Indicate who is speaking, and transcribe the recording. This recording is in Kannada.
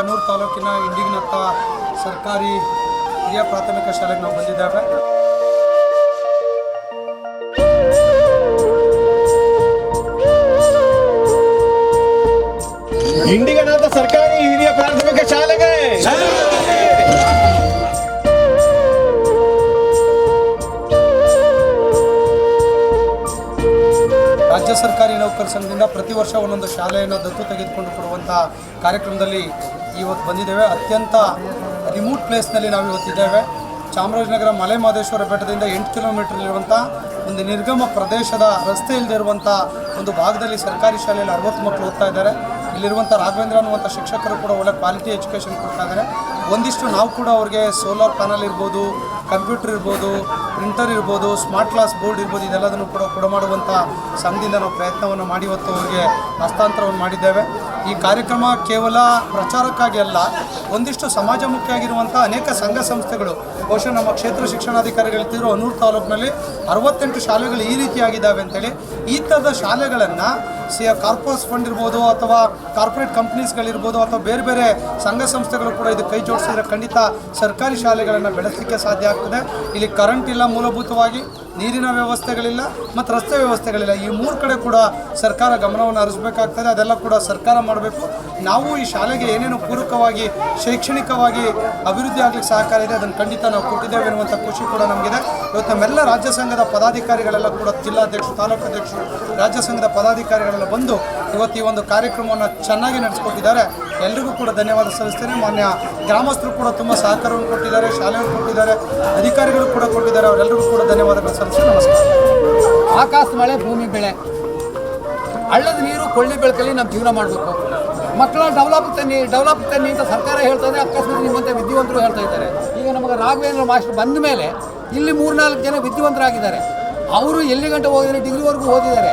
Speaker 1: ಅನೂರು ತಾಲೂಕಿನ ಇಂಡಿಗಿನತ್ತ ಸರ್ಕಾರಿ ಹಿರಿಯ ಪ್ರಾಥಮಿಕ ಶಾಲೆಗೆ ನಾವು ಬಂದಿದ್ದೇವೆ.
Speaker 2: ಇಂಡಿಗನಾಥ ಸರ್ಕಾರಿ ಹಿರಿಯ ಪ್ರಾಥಮಿಕ ಶಾಲೆಗೆ.
Speaker 1: ರಾಜ್ಯ ಸರ್ಕಾರಿ ನೌಕರ ಸಂಘದಿಂದ ಪ್ರತಿ ವರ್ಷ ಒಂದೊಂದು ಶಾಲೆಯನ್ನು ದತ್ತು ತೆಗೆದುಕೊಂಡು ಕೊಡುವಂಥ ಕಾರ್ಯಕ್ರಮದಲ್ಲಿ ಇವತ್ತು ಬಂದಿದ್ದೇವೆ. ಅತ್ಯಂತ ರಿಮೋಟ್ ಪ್ಲೇಸ್ನಲ್ಲಿ ನಾವು ಇವತ್ತಿದ್ದೇವೆ. ಚಾಮರಾಜನಗರ ಮಲೆ ಮಹದೇಶ್ವರ ಬೆಟ್ಟದಿಂದ ಎಂಟು ಕಿಲೋಮೀಟರ್ ಇರುವಂಥ ಒಂದು ನಿರ್ಗಮ ಪ್ರದೇಶದ ರಸ್ತೆ ಇಲ್ಲದೇ ಇರುವಂಥ ಒಂದು ಭಾಗದಲ್ಲಿ ಸರ್ಕಾರಿ ಶಾಲೆಯಲ್ಲಿ ಅರವತ್ತು ಮಕ್ಕಳು ಓದ್ತಾ ಇದ್ದಾರೆ. ಇಲ್ಲಿರುವಂಥ ರಾಘವೇಂದ್ರ ಅನ್ನುವಂಥ ಶಿಕ್ಷಕರು ಕೂಡ ಒಳ್ಳೆ ಕ್ವಾಲಿಟಿ ಎಜುಕೇಷನ್ ಕೊಡ್ತಾ ಇದ್ದಾರೆ. ಒಂದಿಷ್ಟು ನಾವು ಕೂಡ ಅವ್ರಿಗೆ ಸೋಲಾರ್ ಪ್ಯಾನಲ್ ಇರ್ಬೋದು ಕಂಪ್ಯೂಟರ್ ಇರ್ಬೋದು ಪ್ರಿಂಟರ್ ಇರ್ಬೋದು ಸ್ಮಾರ್ಟ್ ಕ್ಲಾಸ್ ಬೋರ್ಡ್ ಇರ್ಬೋದು, ಇದೆಲ್ಲದನ್ನು ಕೂಡ ಕೊಡಮಾಡುವಂಥ ಸಂಘದಿಂದ ನಾವು ಪ್ರಯತ್ನವನ್ನು ಮಾಡಿ ಇವತ್ತು ಅವರಿಗೆ ಹಸ್ತಾಂತರವನ್ನು ಮಾಡಿದ್ದೇವೆ. ಈ ಕಾರ್ಯಕ್ರಮ ಕೇವಲ ಪ್ರಚಾರಕ್ಕಾಗಿ ಅಲ್ಲ, ಒಂದಿಷ್ಟು ಸಮಾಜಮುಖಿಯಾಗಿರುವಂಥ ಅನೇಕ ಸಂಘ ಸಂಸ್ಥೆಗಳು, ಬಹುಶಃ ನಮ್ಮ ಕ್ಷೇತ್ರ ಶಿಕ್ಷಣಾಧಿಕಾರಿಗಳು ಅನೂರು ತಾಲೂಕಿನಲ್ಲಿ ಅರವತ್ತೆಂಟು ಶಾಲೆಗಳು ಈ ರೀತಿಯಾಗಿದ್ದಾವೆ ಅಂತೇಳಿ, ಈ ಥರದ ಶಾಲೆಗಳನ್ನು ಸಿ ಕಾರ್ಪೋರೇಸ್ ಫಂಡ್ ಇರ್ಬೋದು ಅಥವಾ ಕಾರ್ಪೊರೇಟ್ ಕಂಪ್ನೀಸ್ಗಳಿರ್ಬೋದು ಅಥವಾ ಬೇರೆ ಬೇರೆ ಸಂಘ ಸಂಸ್ಥೆಗಳು ಕೂಡ ಇದು ಕೈ ಜೋಡಿಸಿದ್ರೆ ಖಂಡಿತ ಸರ್ಕಾರಿ ಶಾಲೆಗಳನ್ನು ಬೆಳೆಸಲಿಕ್ಕೆ ಸಾಧ್ಯ ಆಗ್ತದೆ. ಇಲ್ಲಿ ಕರೆಂಟ್ ಇಲ್ಲ ಮೂಲಭೂತವಾಗಿ. ನೀರಿನ ವ್ಯವಸ್ಥೆಗಳಿಲ್ಲ, ಮತ್ತು ರಸ್ತೆ ವ್ಯವಸ್ಥೆಗಳಿಲ್ಲ. ಈ ಮೂರು ಕಡೆ ಕೂಡ ಸರ್ಕಾರ ಗಮನವನ್ನು ಹರಿಸಬೇಕಾಗ್ತದೆ. ಅದೆಲ್ಲ ಕೂಡ ಸರ್ಕಾರ ಮಾಡಬೇಕು. ನಾವು ಈ ಶಾಲೆಗೆ ಏನೇನು ಪೂರಕವಾಗಿ, ಶೈಕ್ಷಣಿಕವಾಗಿ ಅಭಿವೃದ್ಧಿ ಆಗಲಿಕ್ಕೆ ಸಹಕಾರ ಇದೆ, ಅದನ್ನು ಖಂಡಿತ ನಾವು ಕೊಟ್ಟಿದ್ದೇವೆ ಎನ್ನುವಂಥ ಖುಷಿ ಕೂಡ ನಮಗಿದೆ. ಇವತ್ತು ನಮ್ಮೆಲ್ಲ ರಾಜ್ಯ ಸಂಘದ ಪದಾಧಿಕಾರಿಗಳೆಲ್ಲ ಕೂಡ ಜಿಲ್ಲಾಧ್ಯಕ್ಷರು ತಾಲೂಕು ಅಧ್ಯಕ್ಷರು ರಾಜ್ಯ ಸಂಘದ ಪದಾಧಿಕಾರಿಗಳೆಲ್ಲ ಬಂದು ಇವತ್ತು ಈ ಒಂದು ಕಾರ್ಯಕ್ರಮವನ್ನು ಚೆನ್ನಾಗಿ ನಡೆಸ್ಕೊಟ್ಟಿದ್ದಾರೆ. ಎಲ್ರಿಗೂ ಕೂಡ ಧನ್ಯವಾದ ಸಲ್ಲಿಸ್ತೇನೆ. ಮಾನ್ಯ ಗ್ರಾಮಸ್ಥರು ಕೂಡ ತುಂಬ ಸಹಕಾರವನ್ನು ಕೊಟ್ಟಿದ್ದಾರೆ ಶಾಲೆಯನ್ನು ಕೊಟ್ಟಿದ್ದಾರೆ, ಅಧಿಕಾರಿಗಳು ಕೂಡ ಕೊಟ್ಟಿದ್ದಾರೆ. ಅವರೆಲ್ಲರಿಗೂ ಕೂಡ ಧನ್ಯವಾದಗಳು ಸಲ್ಲಿಸ್ತೇನೆ. ನಮಸ್ಕಾರ.
Speaker 3: ಆಕಾಶ ಮಳೆ, ಭೂಮಿ ಬೆಳೆ. ಹಳ್ಳದ ನೀರು, ಕೊಳ್ಳಿ ಬೆಳಕಲ್ಲಿ ನಾವು ಜೀವನ ಮಾಡಬೇಕು. ಮಕ್ಕಳ ಡೆವಲಪ್ ತನ್ನಿ ಡೆವಲಪ್ ತನ್ನಿ ಅಂತ ಸರ್ಕಾರ ಹೇಳ್ತದೆ ಅಕಸ್ಮಾತ್ ನಿಮ್ಮಂತೆ ವಿದ್ಯಾವಂತರು ಹೇಳ್ತಾ ಇದ್ದಾರೆ. ಈಗ ನಮಗೆ ರಾಘವೇಂದ್ರ ಮಾಸ್ಟರ್ ಬಂದ ಮೇಲೆ ಇಲ್ಲಿ ಮೂರ್ನಾಲ್ಕು ಜನ ವಿದ್ಯಾವಂತರಾಗಿದ್ದಾರೆ. ಅವರು ಎಲ್ಲಿ ಗಂಟೆ ಹೋಗಿದ್ದಾರೆ ಡಿಗ್ರಿವರೆಗೂ ಓದಿದ್ದಾರೆ.